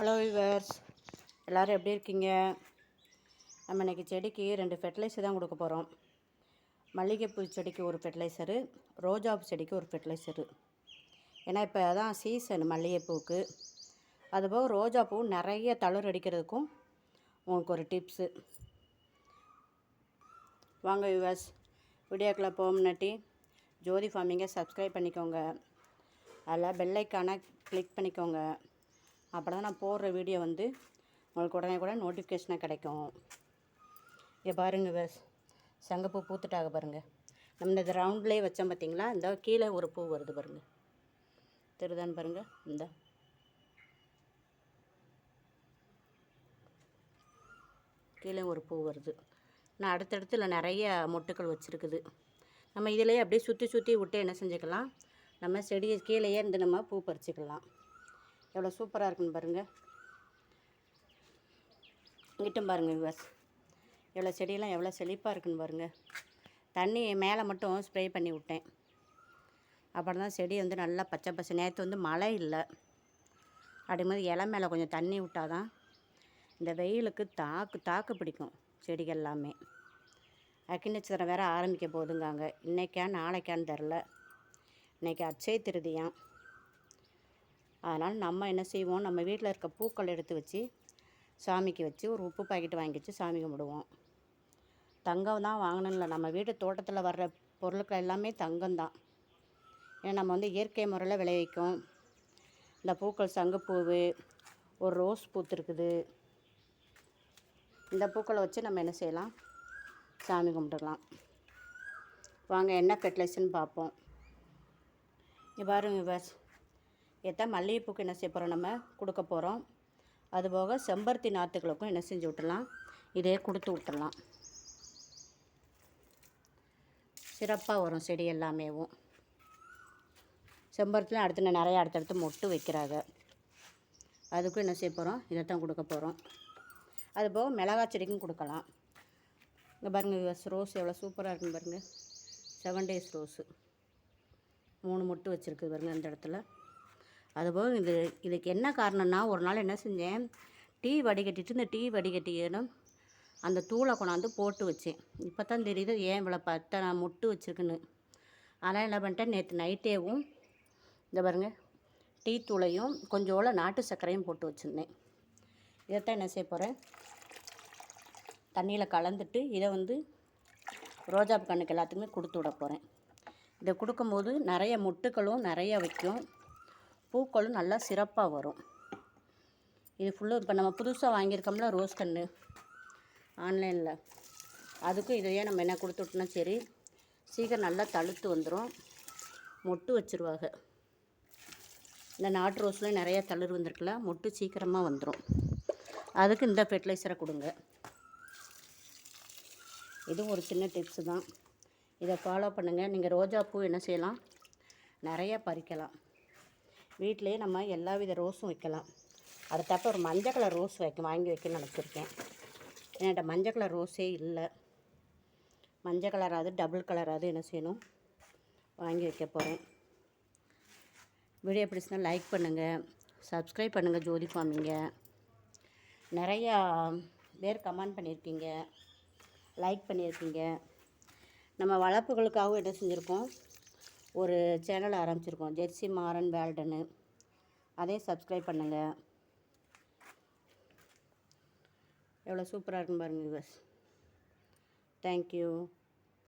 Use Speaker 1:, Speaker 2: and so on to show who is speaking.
Speaker 1: Hello viewers எல்லோரும் எப்படி இருக்கீங்க? நம்ம இன்றைக்கி செடிக்கு ரெண்டு ஃபெர்டிலைசர் தான் கொடுக்க போகிறோம் மல்லிகைப்பூ செடிக்கு ஒரு ஃபெர்டிலைசரு ரோஜாப்பூ செடிக்கு ஒரு ஃபெர்டிலைசரு ஏன்னா இப்போ அதான் சீசன் மல்லிகைப்பூவுக்கு அதுபோக ரோஜாப்பூ நிறைய தளர் அடிக்கிறதுக்கும் உங்களுக்கு ஒரு டிப்ஸு வாங்க விவர்ஸ் வீடியோக்குள்ளே போக முன்னாடி ஜோதி ஃபார்மிங்கை சப்ஸ்கிரைப் பண்ணிக்கோங்க. அதில் பெல்லைக்கான கிளிக் பண்ணிக்கோங்க. அப்போ தான் நான் போடுற வீடியோ வந்து உங்களுக்கு உடனே கூட நோட்டிஃபிகேஷனாக கிடைக்கும். இங்கே பாருங்கள் வேஸ் சங்கப்பூ பூத்துட்டாக பாருங்கள் நம்ம இந்த ரவுண்ட்லேயே வச்சோம் பார்த்தீங்களா? இந்த கீழே ஒரு பூ வருது பாருங்கள் தெரியுதான்னு பாருங்கள் இந்த. கீழே ஒரு பூ வருது. நான் அடுத்தடுத்து இல்லை நிறைய மொட்டுக்கள் வச்சுருக்குது. நம்ம இதிலேயே அப்படியே சுற்றி சுற்றி விட்டு என்ன செஞ்சுக்கலாம்? நம்ம செடியை கீழேயே இருந்து நம்ம பூ பறிச்சிக்கலாம். எவ்வளோ சூப்பராக இருக்குன்னு பாருங்கள் இங்கிட்டும் பாருங்கள் விவாஸ் எவ்வளோ செடியெல்லாம் எவ்வளோ செழிப்பாக இருக்குன்னு பாருங்கள் தண்ணி மேலே மட்டும் ஸ்ப்ரே பண்ணி விட்டேன். அப்புறம் தான் செடி வந்து நல்லா பச்சை பச்சை நேற்று வந்து மழை இல்லை. அப்படிங்கும்போது இலை மேலே கொஞ்சம் தண்ணி விட்டால் தான் இந்த வெயிலுக்கு தாக்கு தாக்கு பிடிக்கும் செடிகள் எல்லாமே. அக்கிநட்சத்திரம் வேறு ஆரம்பிக்க போதுங்காங்க இன்றைக்கா நாளைக்கான்னு தெரில. இன்றைக்கி அச்சய திருதியான் அதனால் நம்ம என்ன செய்வோம் நம்ம வீட்டில் இருக்க பூக்கள் எடுத்து வச்சு சாமிக்கு வச்சு ஒரு உப்பு பாக்கெட் வாங்கி வச்சு சாமி கும்பிடுவோம். தங்கம் தான் வாங்கணும்ல நம்ம வீட்டு தோட்டத்தில் வர்ற பொருட்கள் எல்லாமே தங்கம் தான். ஏன்னா நம்ம வந்து இயற்கை முறையில் விளைவிக்கும். இந்த பூக்கள் சங்குப்பூவு ஒரு ரோஸ் பூத்துருக்குது இந்த பூக்களை வச்சு நம்ம என்ன செய்யலாம்? சாமி கும்பிட்டுக்கலாம். வாங்க என்ன ஃபெர்டிலைசர்னு பார்ப்போம். இங்கே பாருங்க பஸ். ஏற்ற மல்லிகைப்பூக்கு என்ன செய்ய போகிறோம் நம்ம? கொடுக்க போகிறோம் அதுபோக செம்பருத்தி நாற்றுகளுக்கும் என்ன செஞ்சு விட்டுலாம் இதே கொடுத்து விட்டுடலாம் சிறப்பாக வரும் செடி எல்லாமேவும் செம்பருத்திலாம் அடுத்து நிறையா அடுத்தடுத்து மொட்டு வைக்கிறாங்க அதுக்கும் என்ன செய்ய போகிறோம் இதைத்தான் கொடுக்க போகிறோம் அதுபோக மிளகா செடிக்கும் கொடுக்கலாம். இங்கே பாருங்கள் ரோஸ் எவ்வளோ சூப்பராக இருக்குன்னு பாருங்கள் செவன் டேஸ் ரோஸு. மூணு மொட்டு வச்சுருக்கு பாருங்கள் அந்த இடத்துல. அதுபோல் இது இதுக்கு என்ன காரணம்னா ஒரு நாள் என்ன செஞ்சேன் டீ வடிகட்டிட்டு இந்த டீ வடிகட்டியனும் அந்த தூளை கொண்டாந்து போட்டு வச்சேன். இப்போ தான் தெரியுது ஏன் இவ்வளோ பத்தை நான் முட்டு வச்சுருக்குன்னு. அதனால் என்ன பண்ணிட்டேன் நேற்று நைட்டேவும் இந்த பாருங்கள் டீ தூளையும் கொஞ்சோள நாட்டு சர்க்கரையும் போட்டு வச்சுருந்தேன். இதைத்தான் என்ன செய்ய போகிறேன் தண்ணியில் கலந்துட்டு இதை வந்து ரோஜா கண்ணுக்கு எல்லாத்துக்குமே கொடுத்து விட போகிறேன் இதை கொடுக்கும்போது நிறைய முட்டுகளும் நிறைய வைக்கும். பூக்களும் நல்லா சிறப்பாக வரும். இது ஃபுல்லாக இப்போ நம்ம புதுசாக வாங்கியிருக்கோம்ல ரோஸ் கன்று ஆன்லைனில் அதுக்கும் இதையே நம்ம என்ன கொடுத்துட்டோம்னா சரி சீக்கிரம் நல்லா தழுத்து வந்துடும் மொட்டு வச்சுருவாங்க. இந்த நாட்டு ரோஸ்லேயும் நிறைய தளிர் வந்திருக்குல்ல மொட்டு சீக்கிரமாக வந்துடும் அதுக்கு இந்த ஃபெர்டிலைசரை கொடுங்க. இதுவும் ஒரு சின்ன டிப்ஸு தான். இதை ஃபாலோ பண்ணுங்கள் நீங்கள் ரோஜா பூ என்ன செய்யலாம்? நிறைய பறிக்கலாம். வீட்டிலேயே நம்ம எல்லா வித ரோஸும் வைக்கலாம். அடுத்தப்ப ஒரு மஞ்சள் கலர் ரோஸ் வைக்க வாங்கி வைக்கணும்னு நினச்சிருக்கேன். என்கிட்ட மஞ்சள் கலர் ரோஸே இல்லை. மஞ்சள் கலராது டபுள் கலராது என்ன செய்யணும்? வாங்கி வைக்க போகிறேன் வீடியோ பிடிச்சினா லைக் பண்ணுங்கள் சப்ஸ்கிரைப் பண்ணுங்கள் ஜோதி ஃபார்மிங்க நிறையா பேர் கமெண்ட் பண்ணியிருக்கீங்க. லைக் பண்ணியிருக்கீங்க. நம்ம வளர்ப்புகளுக்காகவும் என்ன செஞ்சுருக்கோம்? ஒரு சேனல் ஆரம்பிச்சிருக்கோம். ஜெர்சி மாறன் வேல்டனு அதையும் சப்ஸ்கிரைப் பண்ணுங்கள் எவ்வளோ சூப்பராக இருக்குன்னு பாருங்கள் பஸ் தேங்க்யூ